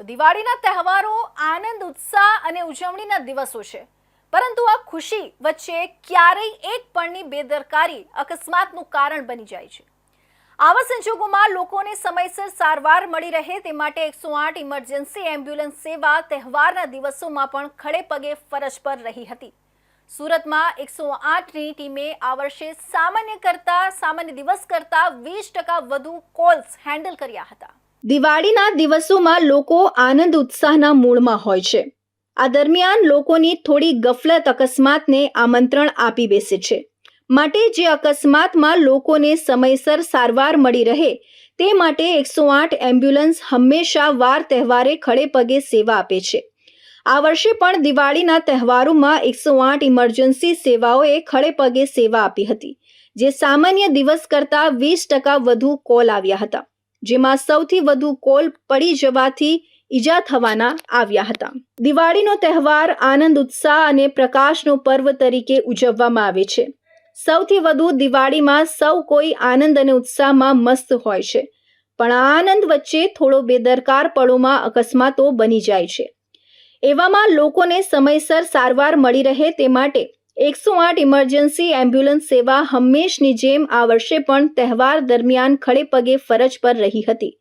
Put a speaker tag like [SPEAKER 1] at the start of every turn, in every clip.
[SPEAKER 1] તો દિવાળીના તહેવારો આનંદ, ઉત્સાહ અને ઉજવણીના દિવસો છે. પરંતુ આ ખુશી વચ્ચે ક્યારેય એક પણની બેદરકારી અકસ્માતનું કારણ બની જાય છે. આવા સંજોગોમાં લોકોને સમયસર સારવાર મળી રહે તે માટે એકસો આઠ ઇમરજન્સી એમ્બ્યુલન્સ સેવા તહેવારના દિવસોમાં પણ ખડે પગે ફરજ પર રહી હતી. સુરતમાં એકસો આઠની ટીમે આ વર્ષે સામાન્ય કરતા, સામાન્ય દિવસ કરતા વીસ ટકા વધુ કોલ્સ હેન્ડલ કર્યા હતા. દિવાળીના દિવસોમાં લોકો આનંદ ઉત્સાહના મૂળમાં હોય છે. આ દરમિયાન લોકોની થોડી ગફલત અકસ્માતને આમંત્રણ આપી બેસે છે. માટે જે અકસ્માતમાં લોકોને સમયસર સારવાર મળી રહે, તે માટે એકસો આઠ એમ્બ્યુલન્સ હંમેશા વાર તહેવારે ખડે પગે સેવા આપે છે. આ વર્ષે પણ દિવાળીના તહેવારોમાં એકસો આઠ ઇમરજન્સી સેવાઓએ ખડે પગે સેવા આપી હતી, જે સામાન્ય દિવસ કરતાં વીસ ટકા વધુ કોલ આવ્યા હતા. જેમાં સૌથી વધુ કોલ પડી જવાથી ઈજા થવાના આવ્યા હતા. દિવાળીનો તહેવાર આનંદ, ઉત્સાહ અને પ્રકાશનો પર્વ તરીકે ઉજવવામાં આવે છે. સૌથી વધુ દિવાળીમાં સૌ કોઈ આનંદ અને ઉત્સાહમાં મસ્ત હોય છે. પણ આનંદ વચ્ચે થોડો બેદરકાર પળોમાં અકસ્માતો બની જાય છે. એવામાં લોકોને સમયસર સારવાર મળી રહે તે માટે એકસો આઠ ઇમરજન્સી એમ્બ્યુલન્સ સેવા હંમેશની જેમ આ વર્ષે પણ તહેવાર દરમિયાન ખડે પગે ફરજ પર રહી હતી.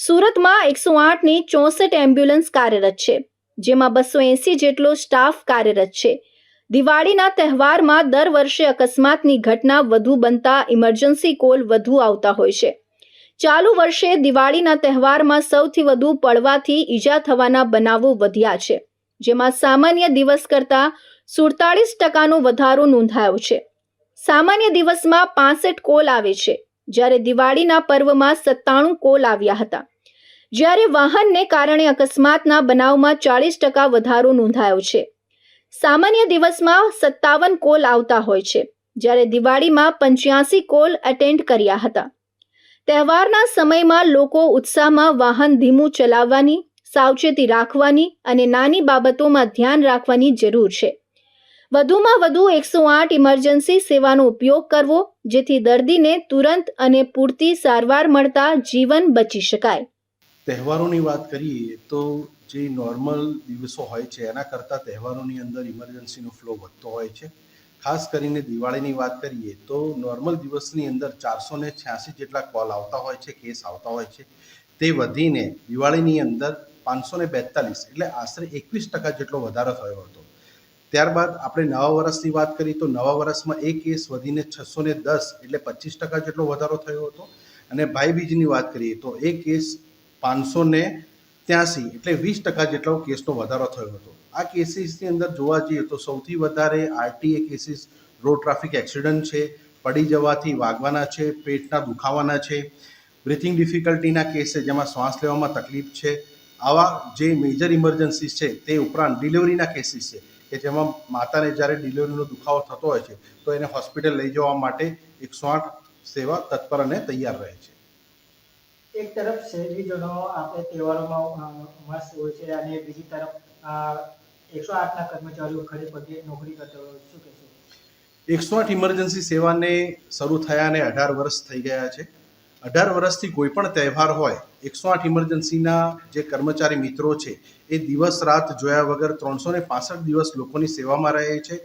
[SPEAKER 1] સુરતમાં એકસો આઠની ચોસઠ એમ્બ્યુલન્સ કાર્યરત છે, જેમાં બસો એંસી જેટલો સ્ટાફ કાર્યરત છે. દિવાળીના તહેવારમાં દર વર્ષે અકસ્માતની ઘટના વધુ બનતા ઇમરજન્સી કોલ વધુ આવતા હોય છે. ચાલુ વર્ષે દિવાળીના તહેવારમાં સૌથી વધુ પડવાથી ઈજા થવાના બનાવો વધ્યા છે, જેમાં સામાન્ય દિવસ કરતાં સુડતાળીસ ટકાનો વધારો નોંધાયો છે. સામાન્ય દિવસમાં પાસઠ કોલ આવે છે. જ્યારે દિવાળીના પર્વમાં સત્તાણું કોલ આવ્યા હતા. જ્યારે વાહનને કારણે અકસ્માતના બનાવમાં ચાળીસ ટકા વધારો નોંધાયો છે. સામાન્ય દિવસમાં સત્તાવન કોલ આવતા હોય છે. જ્યારે દિવાળીમાં પંચ્યાસી કોલ અટેન્ડ કર્યા હતા. તહેવારના સમયમાં લોકો ઉત્સાહમાં વાહન ધીમું ચલાવવાની, સાવચેતી રાખવાની અને નાની બાબતોમાં ધ્યાન રાખવાની જરૂર છે. વધુમાં વધુ એકસો આઠ ઇમરજન્સી સેવાનો ઉપયોગ કરવો, જેથી દર્દીને તુરંત અને પૂરતી સારવાર મળતા જીવન બચી શકાય.
[SPEAKER 2] તહેવારોની વાત કરીએ તો જે નોર્મલ દિવસો હોય છે, એના કરતાં તહેવારોની અંદર ઇમરજન્સીનો ફ્લો વધતો હોય છે. ખાસ કરીને દિવાળીની વાત કરીએ તો નોર્મલ દિવસની અંદર ચારસો ને છ્યાસી જેટલા કોલ આવતા હોય છે કેસ આવતા હોય છે. તે વધીને દિવાળીની અંદર પાંચસો ને બેતાલીસ એટલે આશરે એકવીસ ટકા જેટલો વધારો થયો હતો. ત્યારબાદ આપણે નવા વર્ષની વાત કરીએ તો નવા વર્ષમાં એ કેસ વધીને છસો ને દસ એટલે પચીસ ટકા જેટલો વધારો થયો હતો. અને ભાઈબીજની વાત કરીએ તો એ કેસ પાંચસો ને ત્યાંસી એટલે વીસ ટકા જેટલો કેસનો વધારો થયો હતો. આ કેસીસની અંદર જોવા જઈએ તો સૌથી વધારે RTA cases, road traffic accident છે, પડી જવાથી વાગવાના છે, પેટના દુખાવાના છે, બ્રિથિંગ ડિફિકલ્ટીના કેસ છે જેમાં શ્વાસ લેવામાં તકલીફ છે. આવા જે મેજર ઇમરજન્સીસ છે તે ઉપરાંત ડિલિવરીના કેસીસ છે. કે જેમાં માતાને જ્યારે ડિલિવરીનો દુખાવો થતો હોય છે તો એને હોસ્પિટલ લઈ જવા માટે એકસો આઠ સેવા તત્પર અને તૈયાર રહે છે.
[SPEAKER 3] એક તરફ શહેરીજનો આપણે તહેવારોમાં ઉમાસ મસ્ત હોય છે અને બીજી તરફ એકસો આઠના કર્મચારીઓ ખડે પગે નોકરી કરતા હોય શું કહેશો?
[SPEAKER 2] એકસો આઠ ઇમરજન્સી સેવાને શરૂ થયા અને અઢાર વર્ષ થઈ ગયા છે. અઢાર વર્ષથી કોઈ પણ તહેવાર હોય, એકસો આઠ ઇમરજન્સીના જે કર્મચારી મિત્રો છે, એ દિવસ રાત જોયા વગર ત્રણસો ને પાસઠ દિવસ લોકોની સેવામાં રહે છે.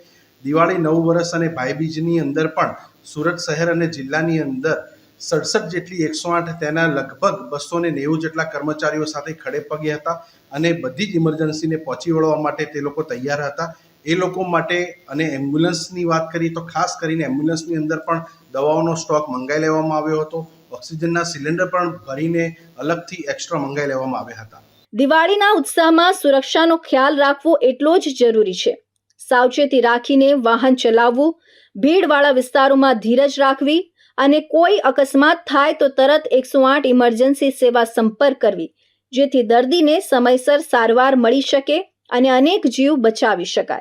[SPEAKER 2] દિવાળી નવ વર્ષ અને ભાઈબીજની અંદર પણ સુરત શહેર અને જિલ્લાની અંદર સડસઠ જેટલી એકસો આઠ તેના લગભગ બસો ને નેવું જેટલા કર્મચારીઓ સાથે ખડે પગે હતા અને બધી જ ઇમરજન્સીને પહોંચી વળવા માટે તે લોકો તૈયાર હતા. એ લોકો માટે અને એમ્બ્યુલન્સની વાત કરીએ તો ખાસ કરીને એમ્બ્યુલન્સની અંદર પણ દવાઓનો સ્ટોક મંગાવી લેવામાં આવ્યો હતો. ઓક્સિજનના સિલિન્ડર પણ ભરીને અલગથી એક્સ્ટ્રા મંગાવી લેવામાં આવ્યા હતા.
[SPEAKER 1] દિવાળીના ઉત્સાહમાં સુરક્ષાનો ખ્યાલ રાખવો એટલો જ જરૂરી છે. સાવચેતી રાખીને વાહન ચલાવવું, ભીડવાળા વિસ્તારોમાં ધીરજ રાખવી અને કોઈ અકસ્માત થાય તો તરત એકસો આઠ ઇમરજન્સી સેવા સંપર્ક કરવી, જેથી દર્દીને સમયસર સારવાર મળી શકે અને અનેક જીવ બચાવી શકાય.